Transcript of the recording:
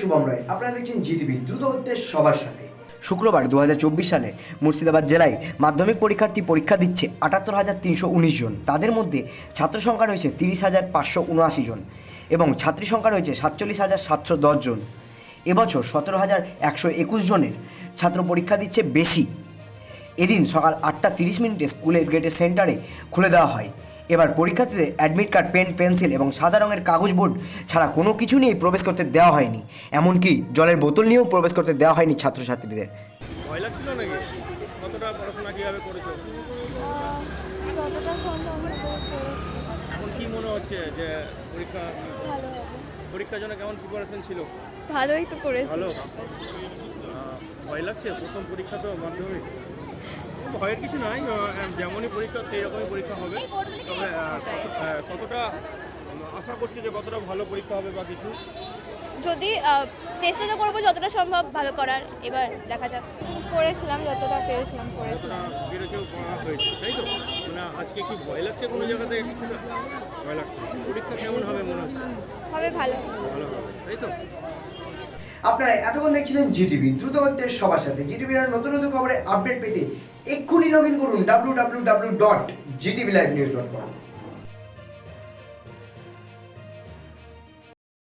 শুভম রায়। আপনারা দেখছেন জিটিভি, দ্রুত হচ্ছে সবার সাথে। শুক্রবার দু হাজার চব্বিশ সালে মুর্শিদাবাদ জেলায় মাধ্যমিক পরীক্ষার্থী পরীক্ষা দিচ্ছে আটাত্তর হাজার তিনশো উনিশ জন। তাদের মধ্যে ছাত্র সংখ্যা রয়েছে তিরিশ হাজার পাঁচশো উনআশি জন এবং ছাত্রী সংখ্যা রয়েছে সাতচল্লিশ হাজার সাতশো দশ জন। এবছর সতেরো হাজার একশো একুশ জনের ছাত্র পরীক্ষা দিচ্ছে বেশি। এদিন সকাল আটটা তিরিশ মিনিটে স্কুলের গেটের সেন্টারে খুলে দেওয়া হয়। এবার পরীক্ষার্থীদের অ্যাডমিট কার্ড পেন পেন্সিল এবং সাদা রঙের কাগজ বোর্ড ছাড়া কোনো কিছু নিয়েই প্রবেশ করতে দেওয়া হয়নি। এমনকি জলের বোতল নিয়েও প্রবেশ করতে দেওয়া হয়নি ছাত্রছাত্রীদের। ভয় লাগছিল নাকি? কতটা পড়াশোনা কীভাবে করেছ? যতটা সম্ভব করেছি। এখন কি মনে হচ্ছে যে পরীক্ষা ভালো পরীক্ষার জন্য কেমন প্রিপারেশন ছিল? ভালোই তো করেছি। ভালো? ভয় লাগছে? প্রথম পরীক্ষা তো মাধ্যমিক। ভয়ের কিছু নাই যেমনই পরীক্ষা সেই রকমই পরীক্ষা হবে। কতটা আশা করছি যে কতটা ভালো পরীক্ষা হবে বা কিছু। যদি চেষ্টা তো করব যতটা সম্ভব ভালো করার এবার দেখা যাক। করেছিলাম যতটা পেরেছিলাম কতটা করেছিলাম। বেরোছেও পড়া হয়েছে তাই তো? মানে আজকে কি ভয় লাগছে কোনো ভয় লাগছে। পরীক্ষা কেমন হবে মনে হচ্ছে? হবে ভালো। ভালো হবে তাই তো? আপনারা এতক্ষণ দেখছিলেন জিটিভি দ্রুত হচ্ছে সবার সাথে। জিটিভির নতুন নতুন খবরের আপডেট পেতে এক্ষুনি লগ ইন করুন W W W dot GTV live news dot com